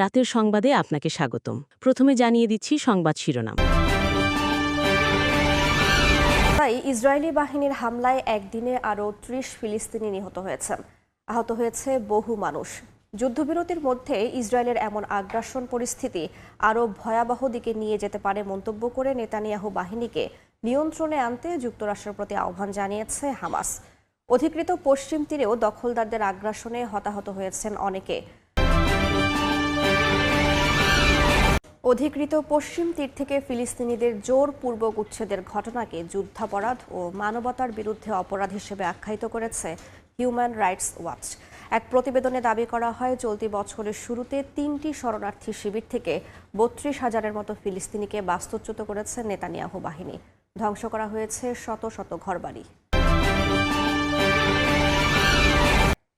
রাতের সংবাদে আপনাকে স্বাগতম। প্রথমে জানিয়ে দিচ্ছি সংবাদ শিরোনাম। ইসরায়েলি বাহিনীর হামলায় একদিনে আরও ত্রিশ ফিলিস্তিনি নিহত হয়েছেন আহত হয়েছে বহু মানুষ। যুদ্ধবিরতির মধ্যে ইসরায়েলের এমন আগ্রাসন পরিস্থিতি আরও ভয়াবহ দিকে নিয়ে যেতে পারে মন্তব্য করে নেতানিয়াহু বাহিনীকে নিয়ন্ত্রণে আনতে যুক্তরাষ্ট্রের প্রতি আহ্বান জানিয়েছে হামাস। অধিকৃত পশ্চিম তীরেও দখলদারদের আগ্রাসনে হতাহত হয়েছেন অনেকে। অধিকৃত পশ্চিম তীর থেকে ফিলিস্তিনিদের জোরপূর্বক উচ্ছেদের ঘটনাকে যুদ্ধাপরাধ ও মানবতার বিরুদ্ধে অপরাধ হিসেবে আখ্যায়িত করেছে হিউম্যান রাইটস ওয়াচ। এক প্রতিবেদনে দাবি করা হয়, চলতি বছরের শুরুতে তিনটি শরণার্থী শিবির থেকে বত্রিশ হাজারের মতো ফিলিস্তিনিকে বাস্তুচ্যুত করেছে নেতানিয়াহু বাহিনী। ধ্বংস করা হয়েছে শত শত ঘরবাড়ি।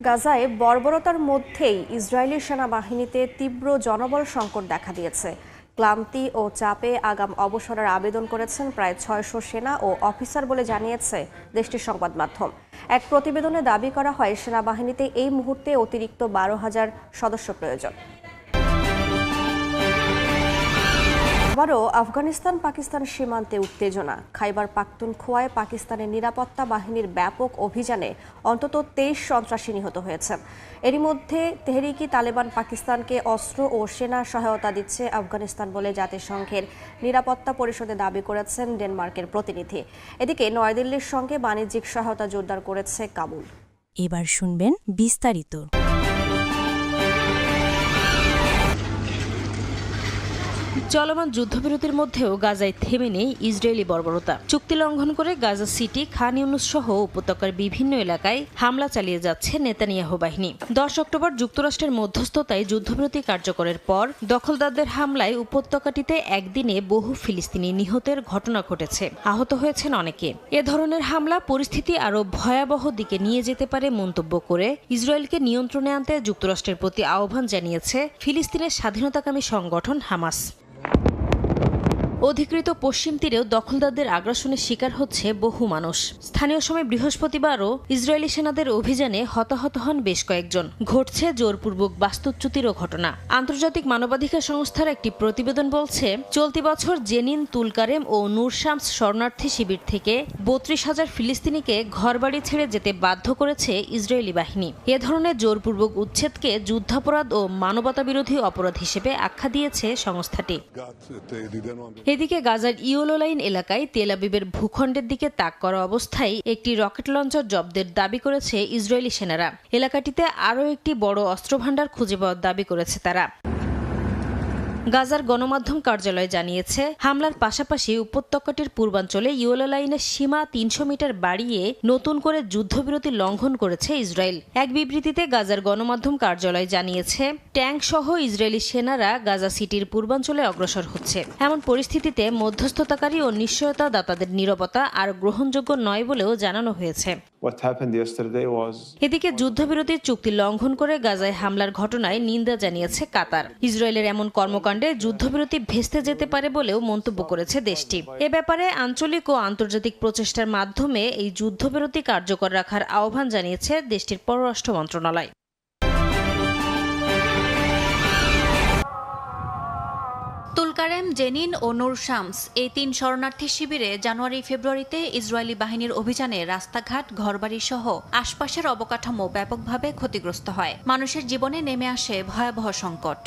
গাজায় বর্বরতার মধ্যেই ইসরায়েলি সেনাবাহিনীতে তীব্র জনবল সংকট দেখা দিয়েছে। ক্লান্তি ও চাপে আগাম অবসরের আবেদন করেছেন প্রায় ছয়শো সেনা ও অফিসার বলে জানিয়েছে দেশটির সংবাদ মাধ্যম। এক প্রতিবেদনে দাবি করা হয়, সেনাবাহিনীতে এই মুহূর্তে অতিরিক্ত বারো হাজার সদস্য প্রয়োজন। আবারও আফগানিস্তান পাকিস্তান সীমান্তে উত্তেজনা। খাইবার পাখতুনখোয়ায় পাকিস্তানের নিরাপত্তা বাহিনীর ব্যাপক অভিযানে অন্তত তেইশ সন্ত্রাসী নিহত হয়েছেন। এরই মধ্যে তেহরিকি তালেবান পাকিস্তানকে অস্ত্র ও সেনা সহায়তা দিচ্ছে আফগানিস্তান বলে জাতিসংঘের নিরাপত্তা পরিষদে দাবি করেছেন ডেনমার্কের প্রতিনিধি। এদিকে নয়াদিল্লির সঙ্গে বাণিজ্যিক সহায়তা জোরদার করেছে কাবুল। এবার শুনবেন বিস্তারিত। চলমান যুদ্ধবিরতির মধ্যেও গাজায় থেমে নেই ইসরায়েলি বর্বরতা। চুক্তি লঙ্ঘন করে গাজা সিটি, খান ইউনুস সহ উপত্যকার বিভিন্ন এলাকায় হামলা চালিয়ে যাচ্ছে নেতানিয়াহু বাহিনী। দশ অক্টোবর যুক্তরাষ্ট্রের মধ্যস্থতায় যুদ্ধবিরতি কার্যকরের পর দখলদারদের হামলায় উপত্যকাটিতে একদিনে বহু ফিলিস্তিনি নিহতের ঘটনা ঘটেছে। আহত হয়েছেন অনেকে। এ ধরনের হামলা পরিস্থিতি আরও ভয়াবহ দিকে নিয়ে যেতে পারে মন্তব্য করে ইসরায়েলকে নিয়ন্ত্রণে আনতে যুক্তরাষ্ট্রের প্রতি আহ্বান জানিয়েছে ফিলিস্তিনের স্বাধীনতাকামী সংগঠন হামাস। অধিকৃত পশ্চিম তীরেও দখলদারদের আগ্রাসনের শিকার হচ্ছে বহু মানুষ। স্থানীয় সময় বৃহস্পতিবারও ইসরায়েলি সেনাদের অভিযানে হতাহত হন বেশ কয়েকজন। ঘটছে জোরপূর্বক বাস্তুচ্যুতিরও ঘটনা। আন্তর্জাতিক মানবাধিকার সংস্থার একটি প্রতিবেদন বলছে, চলতি বছর জেনিন তুলকারেম ও নূরশামস শরণার্থী শিবির থেকে বত্রিশ হাজার ফিলিস্তিনিকে ঘরবাড়ি ছেড়ে যেতে বাধ্য করেছে ইসরায়েলি বাহিনী। এ ধরনের জোরপূর্বক উচ্ছেদকে যুদ্ধাপরাধ ও মানবতাবিরোধী অপরাধ হিসেবে আখ্যা দিয়েছে সংস্থাটি। এদিকে গাজার ইউলোলাইন এলাকায় তেল আবিবের ভূখণ্ডের দিকে তাক করা অবস্থায় একটি রকেট লঞ্চার জব্দের দাবি করেছে ইসরায়েলি সেনারা। এলাকাটিতে আরও একটি বড় অস্ত্রভাণ্ডার খুঁজে পাওয়ার দাবি করেছে তারা। গাজার গণমাধ্যম কার্যালয় জানিয়েছে হামলার পাশাপাশি উপত্যকাটির পূর্বাঞ্চলে ইউলো লাইনের সীমা তিনশো মিটার বাড়িয়ে নতুন করে যুদ্ধবিরতি লঙ্ঘন করেছে ইসরায়েল। এক বিবৃতিতে গাজার গণমাধ্যম কার্যালয় জানিয়েছে ট্যাঙ্ক সহ ইসরায়েলি সেনারা গাজা সিটির পূর্বাঞ্চলে অগ্রসর হচ্ছে। এমন পরিস্থিতিতে মধ্যস্থতাকারী ও নিশ্চয়তা দাতাদের নিরবতা আর গ্রহণযোগ্য নয় বলেও জানানো হয়েছে। এদিকে যুদ্ধবিরতির চুক্তি লঙ্ঘন করে গাজায় হামলার ঘটনায় নিন্দা জানিয়েছে কাতার। ইসরায়েলের এমন কর্মকাণ্ডে যুদ্ধবিরতি ভেস্তে যেতে পারে বলেও মন্তব্য করেছে দেশটি। এ ব্যাপারে আঞ্চলিক ও আন্তর্জাতিক প্রচেষ্টার মাধ্যমে এই যুদ্ধবিরতি কার্যকর রাখার আহ্বান জানিয়েছে দেশটির পররাষ্ট্র মন্ত্রণালয়। কারেম জেনিন ও নূর শামস এই তিন শরণার্থী শিবিরে জানুয়ারি ফেব্রুয়ারিতে ইসরায়েলি বাহিনীর অভিযানে রাস্তাঘাট ঘরবাড়ি সহ আশপাশের অবকাঠামো ব্যাপকভাবে ক্ষতিগ্রস্ত হয়। মানুষের জীবনে নেমে আসে ভয়াবহ সংকট।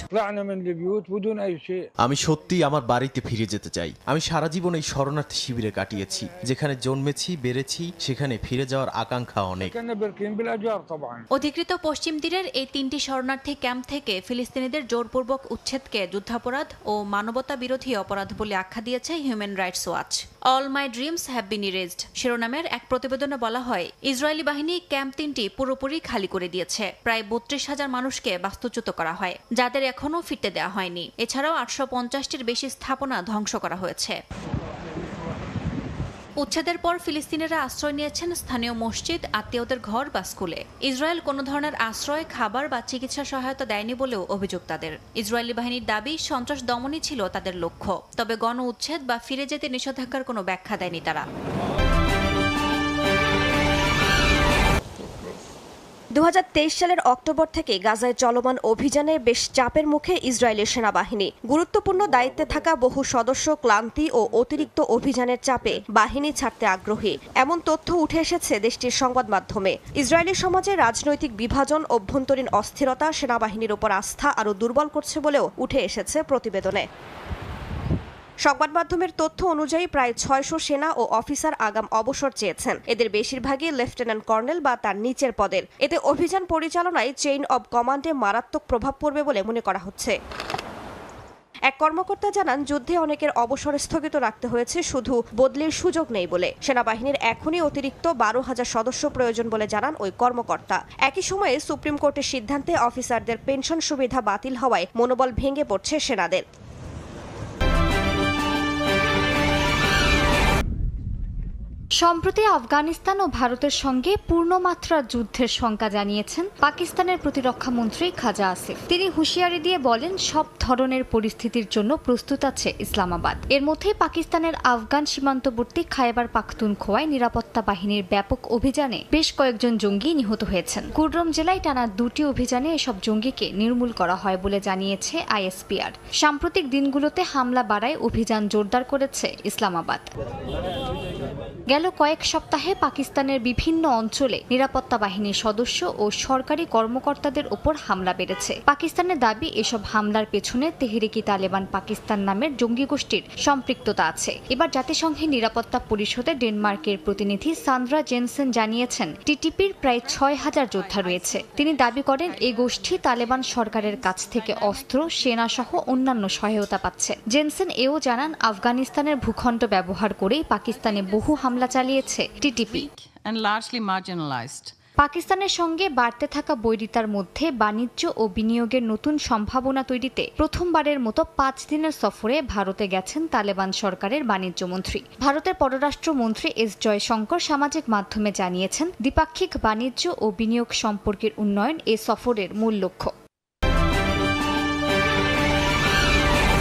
আমি সত্যি আমার বাড়িতে ফিরে যেতে চাই। আমি সারা জীবন এই শরণার্থী শিবিরে কাটিয়েছি। যেখানে জন্মেছি বেড়েছি সেখানে ফিরে যাওয়ার আকাঙ্ক্ষা অনেক। অধিকৃত পশ্চিম তীরের এই তিনটি শরণার্থী ক্যাম্প থেকে ফিলিস্তিনিদের জোরপূর্বক উচ্ছেদকে যুদ্ধাপরাধ ও মানব মানবতা বিরোধী অপরাধ বলে আখ্যা দিয়েছে Human Rights Watch all my dreams have been erased শিরোনামের এক প্রতিবেদনে বলা হয়, ইসরায়েলি বাহিনী ক্যাম্প তিনটি পুরোপুরি খালি করে দিয়েছে। প্রায় বত্রিশ হাজার মানুষকে বাস্তুচ্যুত করা হয়, যাদের এখনও ফিরতে দেওয়া হয়নি। এছাড়াও আটশো পঞ্চাশটির বেশি স্থাপনা ধ্বংস করা হয়েছে। উচ্ছেদের পর ফিলিস্তিনিরা আশ্রয় নিয়েছেন স্থানীয় মসজিদ, আত্মীয়দের ঘর বা স্কুলে। ইসরায়েল কোনো ধরনের আশ্রয়, খাবার বা চিকিৎসা সহায়তা দেয়নি বলেও অভিযোগ তাদের। ইসরায়েলি বাহিনীর দাবি, সন্ত্রাস দমনই ছিল তাদের লক্ষ্য। তবে গণ উচ্ছেদ বা ফিরে যেতে নিষেধাজ্ঞার কোনো ব্যাখ্যা দেয়নি তারা। দু হাজার তেইশ সালের অক্টোবর থেকে গাজায় চলমান অভিযানে বেশ চাপের মুখে ইসরায়েলের সেনাবাহিনী। গুরুত্বপূর্ণ দায়িত্বে থাকা বহু সদস্য ক্লান্তি ও অতিরিক্ত অভিযানের চাপে বাহিনী ছাড়তে আগ্রহী। এমন তথ্য উঠে এসেছে দেশটির সংবাদ মাধ্যমে। ইসরায়েলি সমাজে রাজনৈতিক বিভাজন, অভ্যন্তরীণ অস্থিরতা, সেনাবাহিনীর উপর আস্থা আরও দুর্বল করছে বলেও উঠে এসেছে প্রতিবেদনে। সংবাদ মাধ্যমের তথ্য অনুযায়ী প্রায় ছয়শো সেনা ও অফিসার আগাম অবসর চেয়েছেন। এদের বেশিরভাগই লেফটেন্যান্ট কর্নেল বা তার নিচের পদের। এতে অভিযান পরিচালনায় চেইন অব কমান্ডে মারাত্মক প্রভাব পড়বে বলে মনে করা হচ্ছে। এক কর্মকর্তা জানান, যুদ্ধে অনেকের অবসর স্থগিত রাখতে হয়েছে, শুধু বদলির সুযোগ নেই বলে। সেনাবাহিনীর এখনই অতিরিক্ত বারো হাজার সদস্য প্রয়োজন বলে জানান ওই কর্মকর্তা। একই সময়ে সুপ্রিম কোর্টের সিদ্ধান্তে অফিসারদের পেনশন সুবিধা বাতিল হওয়ায় মনোবল ভেঙে পড়ছে সেনাদের। সম্প্রতি আফগানিস্তান ও ভারতের সঙ্গে পূর্ণমাত্রার যুদ্ধের শঙ্কা জানিয়েছেন পাকিস্তানের প্রতিরক্ষা মন্ত্রী খাজা আসিফ। তিনি হুঁশিয়ারি দিয়ে বলেন, সব ধরনের পরিস্থিতির জন্য প্রস্তুত আছে ইসলামাবাদ। এর মধ্যে পাকিস্তানের আফগান সীমান্তবর্তী খায়বার পাখতুনখোয়ায় নিরাপত্তা বাহিনীর ব্যাপক অভিযানে বেশ কয়েকজন জঙ্গি নিহত হয়েছেন। কুড়রম জেলায় টানা দুটি অভিযানে এসব জঙ্গিকে নির্মূল করা হয় বলে জানিয়েছে আইএসপিআর। সাম্প্রতিক দিনগুলোতে হামলা বাড়ায় অভিযান জোরদার করেছে ইসলামাবাদ। গেল কয়েক সপ্তাহে পাকিস্তানের বিভিন্ন অঞ্চলে নিরাপত্তা বাহিনীর সদস্য ও সরকারি কর্মকর্তাদের ওপর হামলা বেড়েছে। পাকিস্তানের দাবি, এসব হামলার পেছনে তেহরিকি তালেবান পাকিস্তান নামের জঙ্গি গোষ্ঠীর সম্পৃক্ততা আছে। এবার জাতিসংঘের নিরাপত্তা পরিষদে ডেনমার্কের প্রতিনিধি সান্দ্রা জেনসেন জানিয়েছেন, টিটিপির প্রায় ছয় হাজার যোদ্ধা রয়েছে। তিনি দাবি করেন এই গোষ্ঠী তালেবান সরকারের কাছ থেকে অস্ত্র, সেনা সহ অন্যান্য সহায়তা পাচ্ছে। জেনসেন এও জানান, আফগানিস্তানের ভূখণ্ড ব্যবহার করেই পাকিস্তানে বহু হামলা চালিয়েছে টিটিপি. পাকিস্তানের সঙ্গে বাড়তে থাকা বৈরিতার মধ্যে বাণিজ্য ও বিনিয়োগের নতুন সম্ভাবনা তৈরিতে প্রথমবারের মতো পাঁচ দিনের সফরে ভারতে গেছেন তালেবান সরকারের বাণিজ্য মন্ত্রী। ভারতের পররাষ্ট্রমন্ত্রী এস জয়শঙ্কর সামাজিক মাধ্যমে জানিয়েছেন দ্বিপাক্ষিক বাণিজ্য ও বিনিয়োগ সম্পর্কের উন্নয়ন এ সফরের মূল লক্ষ্য।